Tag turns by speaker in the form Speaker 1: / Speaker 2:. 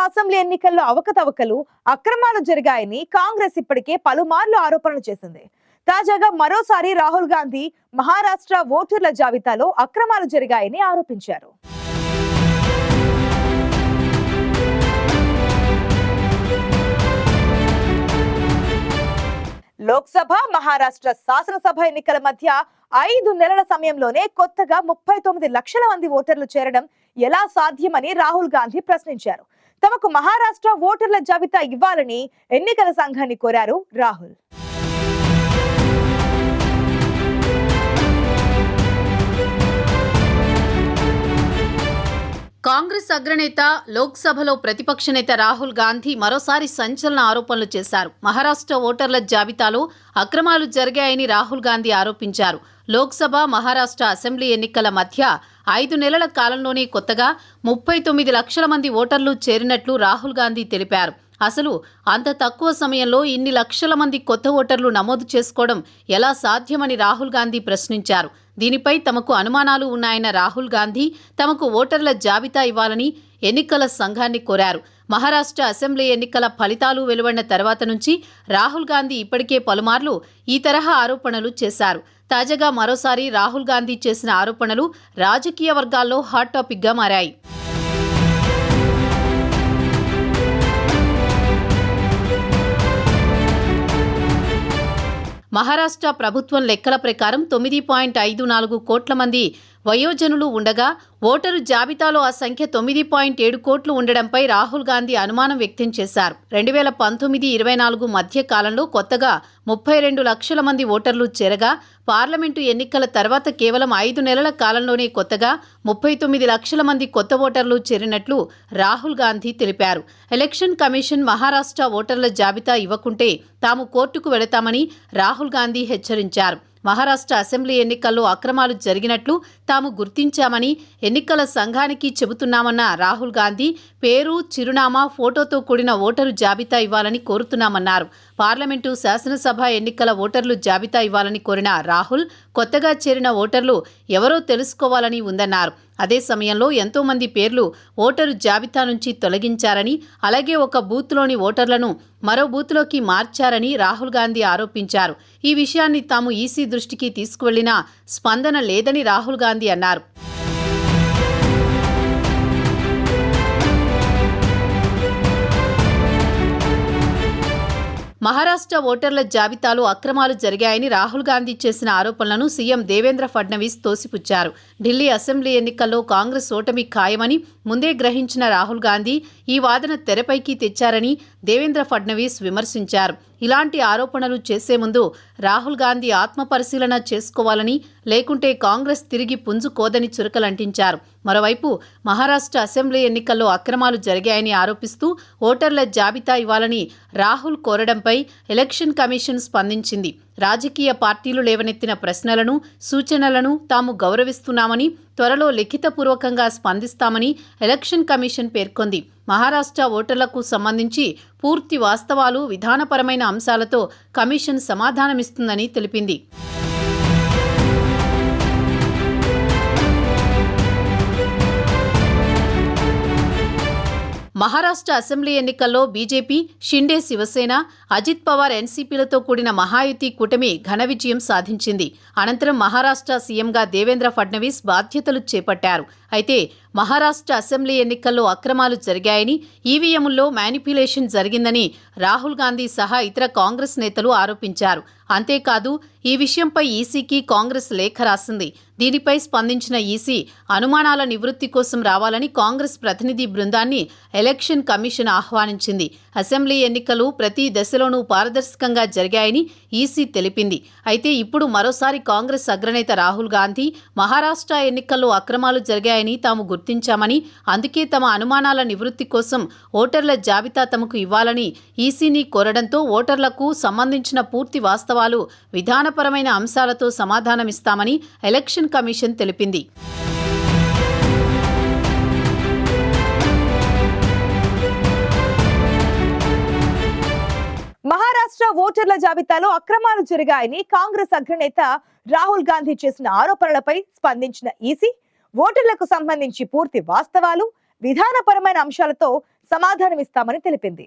Speaker 1: Assembly ఎన్నికల్లో అవకతవకలు అక్రమాలు జరిగాయని కాంగ్రెస్ ఇప్పటికే పలుమార్లు ఆరోపణలు చేసింది. తాజాగా మరోసారి రాహుల్ గాంధీ మహారాష్ట్ర ఓటర్ల జాబితాలో అక్రమాలు జరిగాయని ఆరోపించారు. లోక్సభ మహారాష్ట్ర శాసనసభ ఎన్నికల మధ్య ఐదు నెలల సమయంలోనే కొత్తగా ముప్పై తొమ్మిది లక్షల మంది ఓటర్లు చేరడం ఎలా సాధ్యమని రాహుల్ గాంధీ ప్రశ్నించారు. తమకు మహారాష్ట్ర ఓటర్ల జాబితా ఇవ్వాలని ఎన్నికల సంఘాన్ని కోరారు రాహుల్.
Speaker 2: కాంగ్రెస్ అగ్రనేత లోక్సభలో ప్రతిపక్ష నేత రాహుల్ గాంధీ మరోసారి సంచలన ఆరోపణలు చేశారు. మహారాష్ట్ర ఓటర్ల జాబితాలో అక్రమాలు జరిగాయని రాహుల్ గాంధీ ఆరోపించారు. లోక్సభ మహారాష్ట్ర అసెంబ్లీ ఎన్నికల మధ్య ఐదు నెలల కాలంలోనే కొత్తగా ముప్పై తొమ్మిది లక్షల మంది ఓటర్లు చేరినట్లు రాహుల్ గాంధీ తెలిపారు. అసలు అంత తక్కువ సమయంలో ఇన్ని లక్షల మంది కొత్త ఓటర్లు నమోదు చేసుకోవడం ఎలా సాధ్యమని రాహుల్ గాంధీ ప్రశ్నించారు. దీనిపై తమకు అనుమానాలు ఉన్నాయన్న రాహుల్ గాంధీ తమకు ఓటర్ల జాబితా ఇవ్వాలని ఎన్నికల సంఘాన్ని కోరారు. మహారాష్ట్ర అసెంబ్లీ ఎన్నికల ఫలితాలు వెలువడిన తర్వాత నుంచి రాహుల్ గాంధీ ఇప్పటికే పలుమార్లు ఈ తరహా ఆరోపణలు చేశారు. తాజాగా మరోసారి రాహుల్ గాంధీ చేసిన ఆరోపణలు రాజకీయ వర్గాల్లో హాట్ టాపిక్గా మారాయి. మహారాష్ట్ర ప్రభుత్వం లెక్కల ప్రకారం తొమ్మిది పాయింట్ ఐదు నాలుగు కోట్ల మంది వయోజనులు ఉండగా ఓటరు జాబితాలో ఆ సంఖ్య తొమ్మిది పాయింట్ ఏడు కోట్లు ఉండడంపై రాహుల్ గాంధీ అనుమానం వ్యక్తం చేశారు. రెండు వేల పంతొమ్మిది ఇరవై నాలుగు మధ్య కాలంలో కొత్తగా ముప్పై రెండు లక్షల మంది ఓటర్లు చేరగా పార్లమెంటు ఎన్నికల తర్వాత కేవలం ఐదు నెలల కాలంలోనే కొత్తగా ముప్పై తొమ్మిది లక్షల మంది కొత్త ఓటర్లు చేరినట్లు రాహుల్ గాంధీ తెలిపారు. ఎలక్షన్ కమిషన్ మహారాష్ట్ర ఓటర్ల జాబితా ఇవ్వకుంటే తాము కోర్టుకు వెళతామని రాహుల్ గాంధీ హెచ్చరించారు. మహారాష్ట్ర అసెంబ్లీ ఎన్నికల్లో అక్రమాలు జరిగినట్లు తాము గుర్తించామని ఎన్నికల సంఘానికి చెబుతున్నామన్న రాహుల్ గాంధీ పేరు చిరునామా ఫోటోతో కూడిన ఓటరు జాబితా ఇవ్వాలని కోరుతున్నామన్నారు. పార్లమెంటు శాసనసభ ఎన్నికల ఓటర్లు జాబితా ఇవ్వాలని కోరిన రాహుల్ కొత్తగా చేరిన ఓటర్లు ఎవరో తెలుసుకోవాలని ఉందన్నారు. అదే సమయంలో ఎంతోమంది పేర్లు ఓటరు జాబితా నుంచి తొలగించారని అలాగే ఒక బూత్లోని ఓటర్లను మరో బూత్లోకి మార్చారని రాహుల్ గాంధీ ఆరోపించారు. ఈ విషయాన్ని తాము ఈసీ దృష్టికి తీసుకువెళ్ళినా స్పందన లేదని రాహుల్ గాంధీ అన్నారు. మహారాష్ట్ర ఓటర్ల జాబితాలో అక్రమాలు జరిగాయని రాహుల్ గాంధీ చేసిన ఆరోపణలను సీఎం దేవేంద్ర ఫడ్నవీస్ తోసిపుచ్చారు. ఢిల్లీ అసెంబ్లీ ఎన్నికల్లో కాంగ్రెస్ ఓటమి ఖాయమని ముందే గ్రహించిన రాహుల్ గాంధీ ఈ వాదన తెరపైకి తెచ్చారని దేవేంద్ర ఫడ్నవీస్ విమర్శించారు. ఇలాంటి ఆరోపణలు చేసే ముందు రాహుల్ గాంధీ ఆత్మపరిశీలన చేసుకోవాలని లేకుంటే కాంగ్రెస్ తిరిగి పుంజుకోదని చురకలంటించారు. మరోవైపు మహారాష్ట్ర అసెంబ్లీ ఎన్నికల్లో అక్రమాలు జరిగాయని ఆరోపిస్తూ ఓటర్ల జాబితా ఇవ్వాలని రాహుల్ కోరడంపై ఎలక్షన్ కమిషన్ స్పందించింది. రాజకీయ పార్టీలు లేవనెత్తిన ప్రశ్నలను సూచనలను తాము గౌరవిస్తున్నామని త్వరలో లిఖితపూర్వకంగా స్పందిస్తామని ఎలక్షన్ కమిషన్ పేర్కొంది. మహారాష్ట్ర ఓటర్లకు సంబంధించి పూర్తి వాస్తవాలు విధానపరమైన అంశాలతో కమిషన్ సమాధానమిస్తుందని తెలిపింది. మహారాష్ట్ర అసెంబ్లీ ఎన్నికల్లో బీజేపీ షిండే శివసేన అజిత్ పవార్ ఎన్సీపీలతో కూడిన మహాయుతి కూటమి ఘన విజయం సాధించింది. అనంతరం మహారాష్ట్ర సీఎంగా దేవేంద్ర ఫడ్నవీస్ బాధ్యతలు చేపట్టారు. అయితే మహారాష్ట్ర అసెంబ్లీ ఎన్నికల్లో అక్రమాలు జరిగాయని ఈవీఎంల్లో మ్యానిపులేషన్ జరిగిందని రాహుల్ గాంధీ సహా ఇతర కాంగ్రెస్ నేతలు ఆరోపించారు. అంతేకాదు ఈ విషయంపై ఈసీకి కాంగ్రెస్ లేఖ రాసింది. దీనిపై స్పందించిన ఈసీ అనుమానాల నివృత్తి కోసం రావాలని కాంగ్రెస్ ప్రతినిధి బృందాన్ని ఎలక్షన్ కమిషన్ ఆహ్వానించింది. అసెంబ్లీ ఎన్నికలు ప్రతి దశలోనూ పారదర్శకంగా జరిగాయని ఈసీ తెలిపింది. అయితే ఇప్పుడు మరోసారి కాంగ్రెస్ అగ్రనేత రాహుల్ గాంధీ మహారాష్ట్ర ఎన్నికల్లో అక్రమాలు జరిగాయని తాము గుర్తించామని అందుకే తమ అనుమానాల నివృత్తి కోసం ఓటర్ల జాబితా తమకు ఇవ్వాలని ఈసీని కోరడంతో ఓటర్లకు సంబంధించిన పూర్తి వాస్తవాలు విధానపరమైన అంశాలతో సమాధానమిస్తామని ఎలక్షన్ కమిషన్ తెలిపింది.
Speaker 1: మహారాష్ట్ర ఓటర్ల జాబితాలో అక్రమాలు జరిగాయని కాంగ్రెస్ అగ్రనేత రాహుల్ గాంధీ చేసిన ఆరోపణలపై స్పందించిన ఈసీ ఓటర్లకు సంబంధించి పూర్తి వాస్తవాలు విధానపరమైన అంశాలతో సమాధానమిస్తామని తెలిపింది.